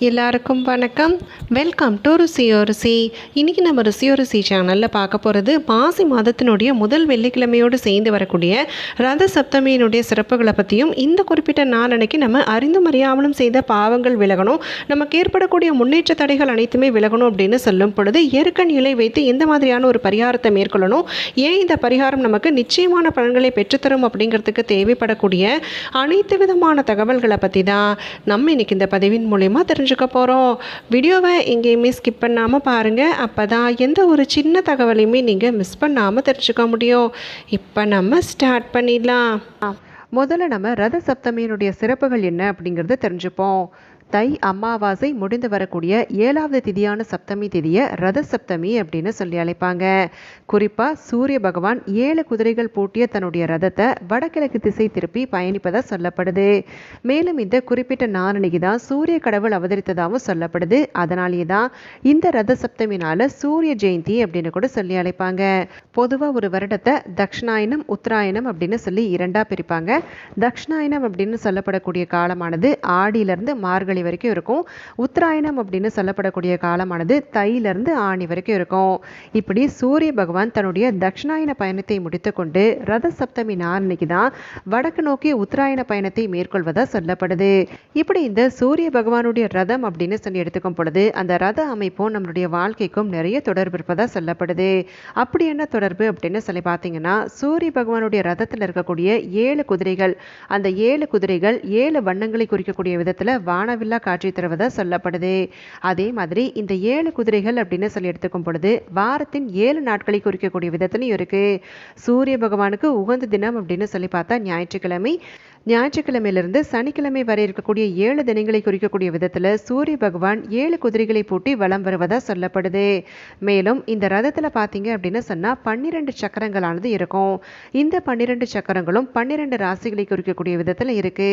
எல்லாருக்கும் வணக்கம். Welcome to ருசியோ ருசி. இன்றைக்கி நம்ம ருசியோ ருசி சேனலில் பார்க்க போகிறது மாசி மாதத்தினுடைய முதல் வெள்ளிக்கிழமையோடு சேர்ந்து வரக்கூடிய ரத சப்தமியினுடைய சிறப்புகளை பற்றியும் இந்த குறிப்பிட்ட நாளன்னைக்கு நம்ம அறிந்தும் அறியாமலும் செய்த பாவங்கள் விலகணும் நமக்கு ஏற்படக்கூடிய முன்னேற்ற தடைகள் அனைத்துமே விலகணும் அப்படின்னு சொல்லும் பொழுது எருக்கன் நிலை வைத்து எந்த மாதிரியான ஒரு பரிகாரத்தை மேற்கொள்ளணும் ஏன் இந்த பரிகாரம் நமக்கு நிச்சயமான பலன்களை பெற்றுத்தரும் அப்படிங்கிறதுக்கு தேவைப்படக்கூடிய அனைத்து விதமான தகவல்களை பற்றி தான் நம்ம இன்னைக்கு இந்த பதிவின் மூலயமா தெரிஞ்சுக்க போகிறோம் வீடியோவை எங்கேயுமே ஸ்கிப் பண்ணாமல் பாருங்கள் அப்போ தான் எந்த ஒரு சின்ன தகவலையுமே நீங்கள் மிஸ் பண்ணாமல் தெரிஞ்சுக்க முடியும். இப்போ நம்ம ஸ்டார்ட் பண்ணிடலாம். முதல்ல நம்ம ரத சப்தமியினுடைய சிறப்புகள் என்ன அப்படிங்கிறத தெரிஞ்சுப்போம். தை அமாவாசை முடிந்து வரக்கூடிய ஏழாவது திதியான சப்தமி திதியை ரத சப்தமி அப்படின்னு சொல்லி அழைப்பாங்க. குறிப்பாக சூரிய பகவான் ஏழு குதிரைகள் பூட்டிய தன்னுடைய ரதத்தை வடகிழக்கு திசை திருப்பி பயணிப்பதாக சொல்லப்படுது. மேலும் இந்த குறிப்பிட்ட நாரணிக்கு தான் சூரிய கடவுள் அவதரித்ததாகவும் சொல்லப்படுது. அதனாலேயே தான் இந்த ரத சப்தமினால சூரிய ஜெயந்தி அப்படின்னு கூட சொல்லி அழைப்பாங்க. பொதுவாக ஒரு வருடத்தை தக்ஷணாயனம் உத்தராயணம் அப்படின்னு சொல்லி இரண்டாக பிரிப்பாங்க. தக்ஷணாயனம் அப்படின்னு சொல்லப்படக்கூடிய காலமானது ஆடியிலிருந்து மார்கழி வரைக்கும் இருக்கும். உத்தராயணம் அப்படின்னு சொல்லப்படக்கூடிய காலமானது தையிலிருந்து ஆணி வரைக்கும் இருக்கும். இப்படி சூரிய பகவான் தன்னுடைய தட்சிணாயன பயணத்தை முடித்துக்கொண்டு ரத சப்தமி நாளன்னைக்கு தான் வடக்கு நோக்கி உத்தராயண பயணத்தை மேற்கொள்வதாக சொல்லப்படுது. இப்படி இந்த சூரிய பகவானுடைய ரதம் அப்படின்னு சொல்லி எடுத்துக்கும் பொழுது அந்த ரத அமைப்பும் நம்மளுடைய வாழ்க்கைக்கும் நிறைய தொடர்பு இருப்பதாக சொல்லப்படுது. அப்படி என்ன தொடர்பு அப்படின்னு சொல்லி பார்த்தீங்கன்னா சூரிய பகவானுடைய ரதத்தில் இருக்கக்கூடிய ஏழு குதிரைகள் அந்த ஏழு குதிரைகள் ஏழு வண்ணங்களை குறிக்கக்கூடிய விதத்தில் வானவில் வானவில்லா காட்சி தருவதாக சொல்லப்படுது. அதே மாதிரி இந்த ஏழு குதிரைகள் அப்படின்னு சொல்லி எடுத்துக்கும் பொழுது வாரத்தின் ஏழு நாட்களை குறிக்கக்கூடிய விதத்துலையும் இருக்கு. சூரிய பகவானுக்கு உகந்த தினம் அப்படின்னு சொல்லி பார்த்தா ஞாயிற்றுக்கிழமை. ஞாயிற்றுக்கிழமையிலிருந்து சனிக்கிழமை வரை இருக்கக்கூடிய ஏழு தினங்களை குறிக்கக்கூடிய விதத்தில் சூரிய பகவான் ஏழு குதிரைகளை பூட்டி வலம் வருவதா சொல்லப்படுது. மேலும் இந்த ரதத்தில் பார்த்தீங்க அப்படின்னு சொன்னால் பன்னிரெண்டு சக்கரங்களானது இருக்கும். இந்த பன்னிரெண்டு சக்கரங்களும் பன்னிரெண்டு ராசிகளை குறிக்கக்கூடிய விதத்தில் இருக்கு.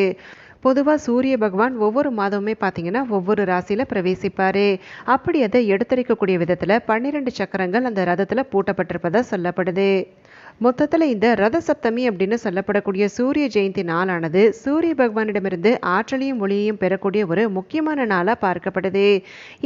பொதுவாக சூரிய பகவான் ஒவ்வொரு மாதமுமே பார்த்தீங்கன்னா ஒவ்வொரு ராசியில் பிரவேசிப்பார். அப்படி அதை எடுத்துரைக்கக்கூடிய விதத்தில் பன்னிரெண்டு சக்கரங்கள் அந்த ரதத்தில் பூட்டப்பட்டிருப்பதா சொல்லப்படுது. மொத்தத்தில் இந்த ரத சப்தமி அப்படின்னு சொல்லப்படக்கூடிய சூரிய ஜெயந்தி நாளானது சூரிய பகவானிடமிருந்து ஆற்றலையும் ஒளியையும் பெறக்கூடிய ஒரு முக்கியமான நாளாக பார்க்கப்படுது.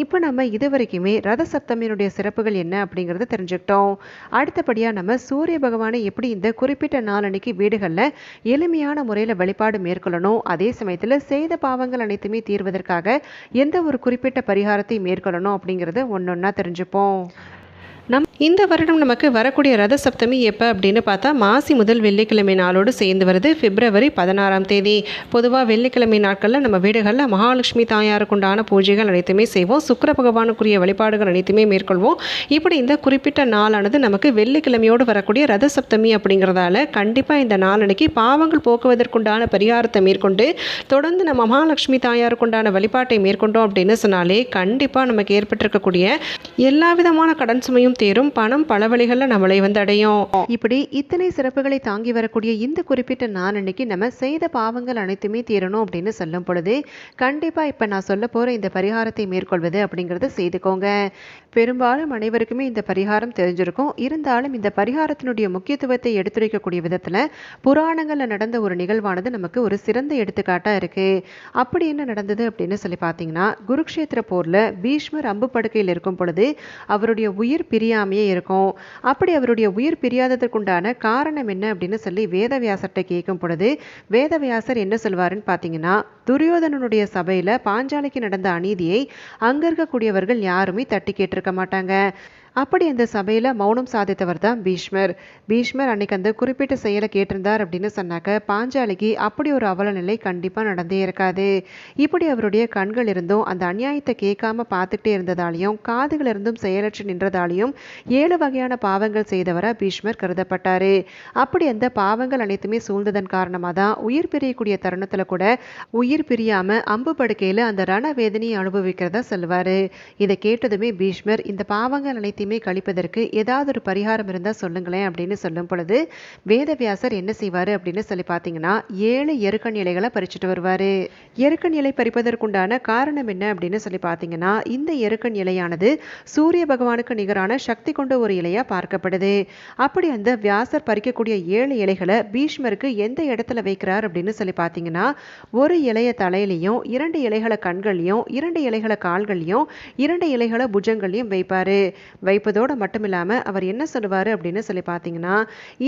இப்போ நம்ம இது வரைக்குமே ரத சப்தமியினுடைய சிறப்புகள் என்ன அப்படிங்கிறத தெரிஞ்சுக்கிட்டோம். அடுத்தபடியாக நம்ம சூரிய பகவானை எப்படி இந்த குறிப்பிட்ட நாளன்னைக்கு வீடுகளில் எளிமையான முறையில் வழிபாடு மேற்கொள்ளணும் அதே சமயத்தில் செய்த பாவங்கள் அனைத்துமே தீர்வதற்காக எந்த ஒரு குறிப்பிட்ட பரிகாரத்தை மேற்கொள்ளணும் அப்படிங்கிறத ஒன்றா தெரிஞ்சுப்போம். நம் இந்த வருடம் நமக்கு வரக்கூடிய ரத சப்தமி எப்போ அப்படின்னு பார்த்தா மாசி முதல் வெள்ளிக்கிழமை நாளோடு சேர்ந்து வருது. பிப்ரவரி பதினாறாம் தேதி. பொதுவாக வெள்ளிக்கிழமை நாட்களில் நம்ம வீடுகளில் மகாலட்சுமி தாயாருக்குண்டான பூஜைகள் அனைத்துமே செய்வோம். சுக்கர பகவானுக்குரிய வழிபாடுகள் அனைத்துமே மேற்கொள்வோம். இப்படி இந்த குறிப்பிட்ட நாளானது நமக்கு வெள்ளிக்கிழமையோடு வரக்கூடிய ரத சப்தமி அப்படிங்கிறதால கண்டிப்பாக இந்த நாளன்னைக்கு பாவங்கள் போக்குவதற்குண்டான பரிகாரத்தை மேற்கொண்டு தொடர்ந்து நம்ம மகாலட்சுமி தாயாருக்குண்டான வழிபாட்டை மேற்கொண்டோம் அப்படின்னு சொன்னாலே கண்டிப்பாக நமக்கு ஏற்பட்டிருக்கக்கூடிய எல்லா விதமான கடன் சுமையும் தீரும் பணம் பல வழிகளில் நம்மளை வந்து அடையும். இப்படி இத்தனை சிறப்புகளை தாங்கி வரக்கூடிய இந்த குறிப்பிட்ட நாளன்னைக்கு நம்ம செய்த பாவங்கள் அனைத்துமே தீரணும் அப்படின்னு சொல்லும் பொழுது கண்டிப்பாக இப்போ நான் சொல்ல போகிற இந்த பரிகாரத்தை மேற்கொள்வது அப்படிங்கிறத செய்துக்கோங்க. பெரும்பாலும் அனைவருக்குமே இந்த பரிகாரம் தெரிஞ்சிருக்கும். இருந்தாலும் இந்த பரிகாரத்தினுடைய முக்கியத்துவத்தை எடுத்துரைக்கக்கூடிய விதத்தில் புராணங்களில் நடந்த ஒரு நிகழ்வானது நமக்கு ஒரு சிறந்த எடுத்துக்காட்டாக இருக்குது அப்படி என்ன நடந்தது அப்படின்னு சொல்லி பார்த்தீங்கன்னா குருக்ஷேத்திர போரில் பீஷ்மர் அம்பு படுக்கையில் இருக்கும் பொழுது அவருடைய உயிர் பிரியாமையே இருக்கும். அப்படி அவருடைய உயிர் பிரியாததற்குண்டான காரணம் என்ன அப்படின்னு சொல்லி வேதவியாசர்கிட்ட கேட்கும் பொழுது வேதவியாசர் என்ன சொல்வாருன்னு பார்த்தீங்கன்னா துரியோதனனுடைய சபையில் பாஞ்சாலிக்கு நடந்த அநீதியை அங்கே இருக்கக்கூடியவர்கள் யாருமே தட்டி கேட்டிருக்க மாட்டாங்க. அப்படி அந்த சபையில் மௌனம் சாதித்தவர் தான் பீஷ்மர். பீஷ்மர் அன்னைக்கு அந்த குறிப்பிட்ட செயலை கேட்டிருந்தார் அப்படின்னு சொன்னாக்க பாஞ்சாலிக்கு அப்படி ஒரு அவல நிலை கண்டிப்பாக நடந்தே இருக்காது. இப்படி அவருடைய கண்கள் இருந்தும் அந்த அநியாயத்தை கேட்காம பார்த்துக்கிட்டே இருந்ததாலையும் காதுகள் இருந்தும் செயலற்று நின்றதாலையும் ஏழு வகையான பாவங்கள் செய்தவராக பீஷ்மர் கருதப்பட்டார். அப்படி அந்த பாவங்கள் அனைத்துமே சூழ்ந்ததன் காரணமாக தான் உயிர் பிரியக்கூடிய தருணத்தில் கூட உயிர் பிரியாமல் அம்பு படுக்கையில் அந்த ரண வேதனையை அனுபவிக்கிறதா சொல்லுவார். இதை கேட்டதுமே பீஷ்மர் இந்த பாவங்கள் அனைத்தையும் பாவங்களையுமே கழிப்பதற்கு ஏதாவது ஒரு பரிகாரம் இருந்தால் சொல்லுங்களேன் அப்படின்னு சொல்லும் பொழுது வேதவியாசர் என்ன செய்வார் அப்படின்னு சொல்லி பார்த்தீங்கன்னா ஏழு எருக்கன் இலைகளை பறிச்சுட்டு வருவார். எருக்கன் இலை பறிப்பதற்குண்டான காரணம் என்ன அப்படின்னு சொல்லி பார்த்தீங்கன்னா இந்த எருக்கன் இலையானது சூரிய பகவானுக்கு நிகரான சக்தி கொண்ட ஒரு இலையாக பார்க்கப்படுது. அப்படி அந்த வியாசர் பறிக்கக்கூடிய ஏழு இலைகளை பீஷ்மருக்கு எந்த இடத்துல வைக்கிறார் அப்படின்னு சொல்லி பார்த்தீங்கன்னா ஒரு இலைய தலையிலையும் இரண்டு இலைகளை கண்கள்லையும் இரண்டு இலைகளை கால்கள்லையும் இரண்டு இலைகளை புஜங்கள்லையும் வைப்பார். வைப்பதோடு மட்டும் இல்லாமல் அவர் என்ன சொல்லுவார் அப்படின்னு சொல்லி பார்த்தீங்கன்னா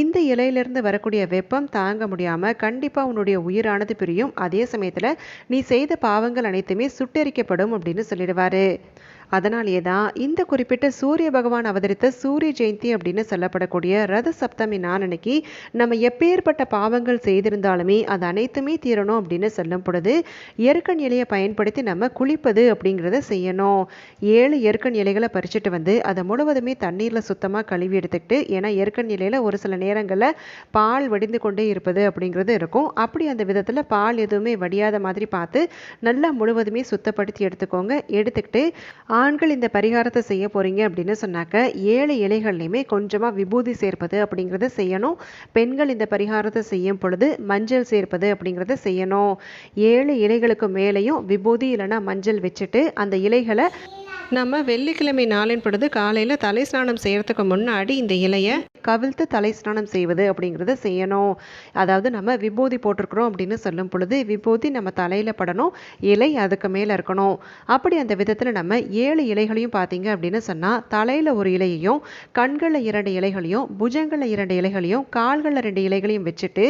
இந்த இலையிலிருந்து வரக்கூடிய வெப்பம் தாங்க முடியாமல் கண்டிப்பாக உன்னுடைய உயிரானது பிரியும். அதே சமயத்தில் நீ செய்த பாவங்கள் அனைத்துமே சுட்டெரிக்கப்படும் அப்படின்னு சொல்லிடுவார். அதனாலேயே தான் இந்த குறிப்பிட்ட சூரிய பகவான் அவதரித்த சூரிய ஜெயந்தி அப்படின்னு சொல்லப்படக்கூடிய ரத சப்தமி நாளன்னைக்கு நம்ம எப்பேற்பட்ட பாவங்கள் செய்திருந்தாலுமே அது அனைத்துமே தீரணும் அப்படின்னு சொல்லும் பொழுது எருக்கன் இலையை பயன்படுத்தி நம்ம குளிப்பது அப்படிங்கிறத செய்யணும். ஏழு எருக்கன் இலைகளை பறிச்சுட்டு வந்து அதை முழுவதுமே தண்ணீரில் சுத்தமாக கழுவி எடுத்துக்கிட்டு ஏன்னா எருக்கன் இலையில் ஒரு சில நேரங்களில் பால் வடிந்து கொண்டே இருப்பது அப்படிங்கிறது இருக்கும். அப்படி அந்த விதத்தில் பால் எதுவுமே வடியாத மாதிரி பார்த்து நல்லா முழுவதுமே சுத்தப்படுத்தி எடுத்துக்கோங்க. எடுத்துக்கிட்டு ஆண்கள் இந்த பரிகாரத்தை செய்ய போகிறீங்க அப்படின்னு சொன்னாக்க ஏழு இலைகள்லையுமே கொஞ்சமாக விபூதி சேர்ப்பது அப்படிங்கிறத செய்யணும். பெண்கள் இந்த பரிகாரத்தை செய்யும் பொழுது மஞ்சள் சேர்ப்பது அப்படிங்கிறத செய்யணும். ஏழு இலைகளுக்கு மேலேயும் விபூதி இல்லைன்னா மஞ்சள் வச்சுட்டு அந்த இலைகளை நம்ம வெள்ளிக்கிழமை நாளின் பொழுது காலையில் தலை ஸ்நானம் செய்கிறதுக்கு முன்னாடி இந்த இலையை கவிழ்த்து தலை ஸ்நானம் செய்வது அப்படிங்கிறத செய்யணும். அதாவது நம்ம விபூதி போட்டிருக்கிறோம் அப்படின்னு சொல்லும் பொழுது விபூதி நம்ம தலையில் படணும் இலை அதுக்கு மேலே இருக்கணும். அப்படி அந்த விதத்தில் நம்ம ஏழு இலைகளையும் பார்த்தீங்க அப்படின்னு சொன்னால் தலையில் ஒரு இலையையும் கண்களில் இரண்டு இலைகளையும் புஜங்களில் இரண்டு இலைகளையும் கால்களில் ரெண்டு இலைகளையும் வச்சுட்டு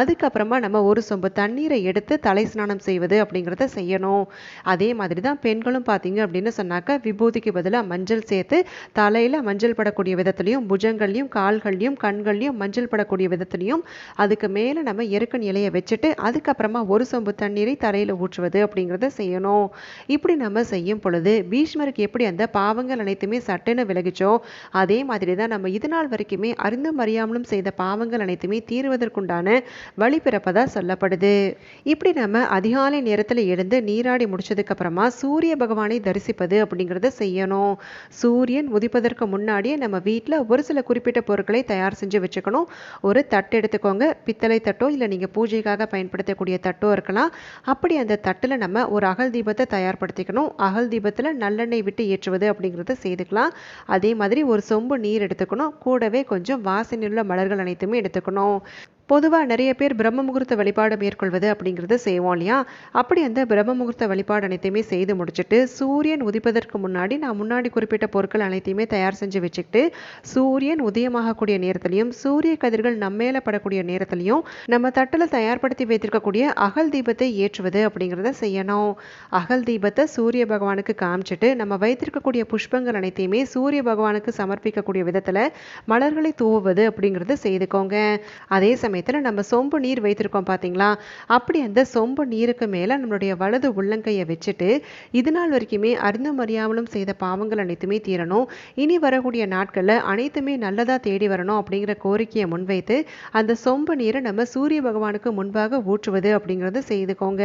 அதுக்கப்புறமா நம்ம ஒரு சொம்பு தண்ணீரை எடுத்து தலை ஸ்நானம் செய்வது அப்படிங்கிறத செய்யணும். அதே மாதிரி தான் பெண்களும் பார்த்தீங்க அப்படின்னு சொன்னாக்க விபூதிக்கு பதிலாக மஞ்சள் சேர்த்து தலையில் மஞ்சள் படக்கூடிய விதத்துலையும் புஜங்கள்லையும் கால்கள்லையும் கண்கள்லையும் மஞ்சள் படக்கூடிய விதத்துலையும் அதுக்கு மேலே நம்ம எருக்கன் இலையை வச்சுட்டு அதுக்கப்புறமா ஒரு சொம்பு தண்ணீரை தரையில் ஊற்றுவது அப்படிங்கிறத செய்யணும். இப்படி நம்ம செய்யும் பொழுது பீஷ்மருக்கு எப்படி அந்த பாவங்கள் அனைத்துமே சட்டுன்னு விலகிச்சோ அதே மாதிரி தான் நம்ம இது நாள் வரைக்குமே அறிந்தும் அறியாமலும் செய்த பாவங்கள் அனைத்துமே தீர்வதற்குண்டான வழிபிறப்பதா சொல்லப்படுது. இப்படி நம்ம அதிகாலை நேரத்தில் எழுந்து நீராடி முடிச்சதுக்கு அப்புறமா சூரிய பகவானை தரிசிப்பது அப்படிங்கிறத செய்யணும். சூரியன் உதிப்பதற்கு முன்னாடியே நம்ம வீட்டில் ஒரு சில குறிப்பிட்ட பொருட்களை தயார் செஞ்சு வச்சுக்கணும். ஒரு தட்டு எடுத்துக்கோங்க. பித்தளை தட்டோ இல்லை நீங்கள் பூஜைக்காக பயன்படுத்தக்கூடிய தட்டோ இருக்கலாம். அப்படி அந்த தட்டில் நம்ம ஒரு அகல் தீபத்தை தயார்படுத்திக்கணும். அகல் தீபத்தில் நல்லெண்ணெய் விட்டு ஏற்றுவது அப்படிங்கிறத செய்துக்கலாம். அதே மாதிரி ஒரு சொம்பு நீர் எடுத்துக்கணும். கூடவே கொஞ்சம் வாசனையுள்ள மலர்கள் அனைத்துமே எடுத்துக்கணும். பொதுவாக நிறைய பேர் பிரம்ம முகூர்த்த வழிபாடு மேற்கொள்வது அப்படிங்கிறத செய்வோம் இல்லையா? அப்படி அந்த பிரம்ம முகூர்த்த வழிபாடு அனைத்தையுமே செய்து முடிச்சுட்டு சூரியன் உதிப்பதற்கு முன்னாடி நான் முன்னாடி குறிப்பிட்ட பொருட்கள் அனைத்தையுமே தயார் செஞ்சு வச்சுக்கிட்டு சூரியன் உதயமாகக்கூடிய நேரத்திலையும் சூரிய கதிர்கள் நம்ம மேலே படக்கூடிய நேரத்திலையும் நம்ம தட்டில் தயார்படுத்தி வைத்திருக்கக்கூடிய அகல் தீபத்தை ஏற்றுவது அப்படிங்கிறத செய்யணும். அகல் தீபத்தை சூரிய பகவானுக்கு காமிச்சிட்டு நம்ம வைத்திருக்கக்கூடிய புஷ்பங்கள் அனைத்தையுமே சூரிய பகவானுக்கு சமர்ப்பிக்கக்கூடிய விதத்தில் மலர்களை தூவுவது அப்படிங்கிறத செய்துக்கோங்க. அதே சமயத்தில் நம்ம சொம்பு நீர் வைத்திருக்கோம் பார்த்தீங்களா அப்படி அந்த சொம்பு நீருக்கு மேலே நம்மளுடைய வலது உள்ளங்கையை வச்சுட்டு இது நாள் வரைக்குமே அறிந்தும் அறியாமலும் செய்த பாவங்கள் அனைத்துமே தீரணும். இனி வரக்கூடிய நாட்களில் அனைத்துமே நல்லதாக தேடி வரணும் அப்படிங்கிற கோரிக்கையை முன்வைத்து அந்த சொம்பு நீரை நம்ம சூரிய பகவானுக்கு முன்பாக ஊற்றுவது அப்படிங்கிறத செய்துக்கோங்க.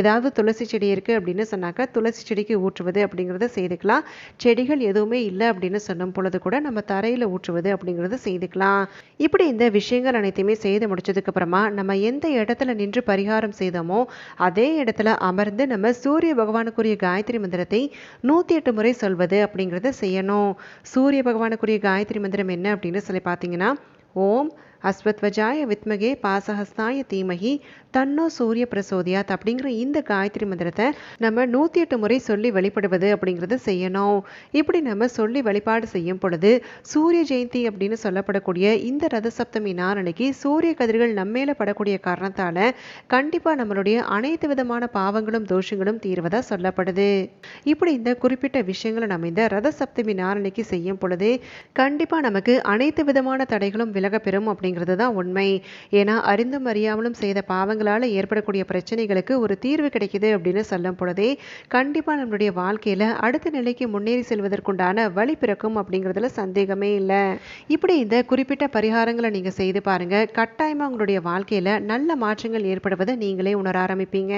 ஏதாவது துளசி செடி இருக்குது அப்படின்னு சொன்னாக்க துளசி செடிக்கு ஊற்றுவது அப்படிங்கிறத செய்துக்கலாம். செடிகள் எதுவுமே இல்லை அப்படின்னு சொன்னும் பொழுது கூட நம்ம தரையில் ஊற்றுவது அப்படிங்கிறத செய்துக்கலாம். இப்படி இந்த விஷயங்கள் அனைத்தையுமே செய்து முடிச்சதுக்கு அப்புறமா நம்ம எந்த இடத்துல நின்று பரிகாரம் செய்தோமோ அதே இடத்துல அமர்ந்து நம்ம சூரிய பகவானுக்குரிய காயத்ரி மந்திரத்தை நூற்றி எட்டு முறை சொல்வது அப்படிங்கிறத செய்யணும். சூரிய பகவானுக்குரிய காயத்ரி மந்திரம் என்ன அப்படின்னு சொல்லி பார்த்தீங்கன்னா ஓம் அஸ்வத்வஜாய வித்மகே பாசஹஸ்தாய தீமகி தன்னோ சூரிய பிரசோதியாத் அப்படிங்கிற இந்த காயத்ரி மந்திரத்தை நம்ம நூற்றி எட்டு முறை சொல்லி வழிபடுவது அப்படிங்கிறத செய்யணும். இப்படி நம்ம சொல்லி வழிபாடு செய்யும் பொழுது சூரிய ஜெயந்தி அப்படின்னு சொல்லப்படக்கூடிய இந்த ரத சப்தமி நாரணிக்கு சூரிய கதிர்கள் நம்மேல படக்கூடிய காரணத்தால் கண்டிப்பாக நம்மளுடைய அனைத்து விதமான பாவங்களும் தோஷங்களும் தீர்வதா சொல்லப்படுது. இப்படி இந்த குறிப்பிட்ட விஷயங்களை நம்ம இந்த ரத சப்தமி நாரணிக்கு செய்யும் பொழுது கண்டிப்பாக நமக்கு அனைத்து விதமான தடைகளும் விலக பெறும் அப்படிங்கிற அப்படிங்கிறது தான் உண்மை. ஏன்னா அறிந்தும் அறியாமலும் செய்த பாவங்களால் ஏற்படக்கூடிய பிரச்சனைகளுக்கு ஒரு தீர்வு கிடைக்குது அப்படின்னு சொல்லும் பொழுதே கண்டிப்பாக நம்மளுடைய வாழ்க்கையில் அடுத்த நிலைக்கு முன்னேறி செல்வதற்குண்டான வழி பிறக்கும் அப்படிங்கிறதுல சந்தேகமே இல்லை. இப்படி இந்த குறிப்பிட்ட பரிகாரங்களை நீங்கள் செய்து பாருங்கள் கட்டாயமாக உங்களுடைய வாழ்க்கையில் நல்ல மாற்றங்கள் ஏற்படுவதை நீங்களே உணர ஆரம்பிப்பீங்க.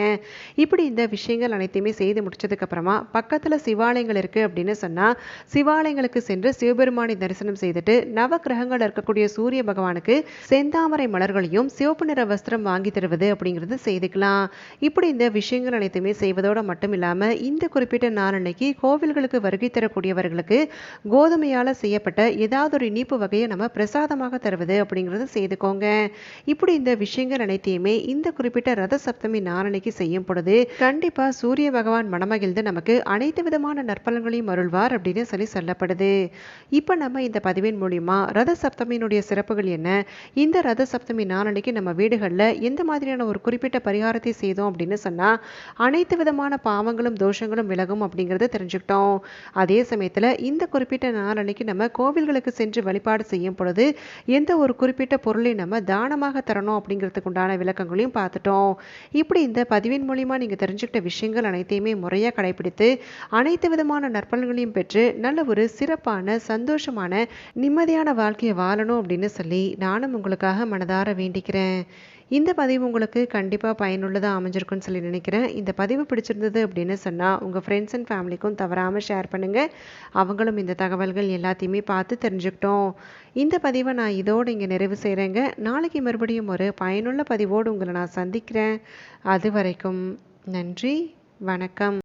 இப்படி இந்த விஷயங்கள் அனைத்தையுமே செய்து முடிச்சதுக்கப்புறமா பக்கத்தில் சிவாலயங்கள் இருக்குது அப்படின்னு சொன்னால் சிவாலயங்களுக்கு சென்று சிவபெருமானை தரிசனம் செய்துட்டு நவ கிரகங்கள் இருக்கக்கூடிய சூரிய பகவானுக்கு செந்தாமரை மலர்களையும் சிவப்பு நிற வஸ்திரம் வாங்கி தருவது அப்படிங்கிறது செய்துக்கலாம். இப்படி இந்த விஷயங்கள் அனைத்துமே செய்வதோடு மட்டும் இல்லாமல் இந்த குறிப்பிட்ட நாள் அன்னைக்கு கோவில்களுக்கு வருகை தரக்கூடியவர்களுக்கு கோதுமையால் செய்யப்பட்ட ஏதாவது ஒரு இனிப்பு வகையை நம்ம பிரசாதமாக தருவது அப்படிங்கிறது செய்துக்கோங்க. இப்படி இந்த விஷயங்கள் அனைத்தையுமே இந்த குறிப்பிட்ட ரத சப்தமி நாளன்னைக்கு செய்யும் பொழுது கண்டிப்பாக சூரிய பகவான் மனமகிழ்ந்து நமக்கு அனைத்து விதமான நற்பலன்களையும் அருள்வார் அப்படின்னு சொல்லி சொல்லப்படுது. இப்போ நம்ம இந்த பதிவின் மூலியமா ரத சப்தமியினுடைய சிறப்புகள் என்ன இந்த ரத சப்தமி நாளன்னைக்கு நம்ம வீடுகளில் எந்த மாதிரியான ஒரு குறிப்பிட்ட பரிகாரத்தை செய்தோம் அப்படின்னு சொன்னால் அனைத்து விதமான பாவங்களும் தோஷங்களும் விலகும் அப்படிங்கிறத தெரிஞ்சுக்கிட்டோம். அதே சமயத்தில் இந்த குறிப்பிட்ட நாளன்னைக்கு நம்ம கோவில்களுக்கு சென்று வழிபாடு செய்யும் பொழுது எந்த ஒரு குறிப்பிட்ட பொருளை நம்ம தானமாக தரணும் அப்படிங்கிறதுக்கு உண்டான விளக்கங்களையும் பார்த்துட்டோம். இப்படி இந்த பதிவின் மூலிமா நீங்கள் தெரிஞ்சுக்கிட்ட விஷயங்கள் அனைத்தையுமே முறையாக கடைபிடித்து அனைத்து விதமான நற்பலன்களையும் பெற்று நல்ல ஒரு சிறப்பான சந்தோஷமான நிம்மதியான வாழ்க்கையை வாழணும் அப்படின்னு சொல்லி நான் நானும் உங்களுக்காக மனதார வேண்டிக்கிறேன். இந்த பதிவு உங்களுக்கு கண்டிப்பாக பயனுள்ளதாக அமைஞ்சிருக்குன்னு சொல்லி நினைக்கிறேன். இந்த பதிவு பிடிச்சிருந்தது அப்படின்னு சொன்னால் உங்கள் ஃப்ரெண்ட்ஸ் அண்ட் ஃபேமிலிக்கும் தவறாமல் ஷேர் பண்ணுங்கள் அவங்களும் இந்த தகவல்கள் எல்லாத்தையுமே பார்த்து தெரிஞ்சுக்கிட்டோம். இந்த பதிவை நான் இதோடு இங்கே நிறைவு செய்கிறேங்க நாளைக்கு மறுபடியும் ஒரு பயனுள்ள பதிவோடு உங்களை நான் சந்திக்கிறேன். அது வரைக்கும் நன்றி வணக்கம்.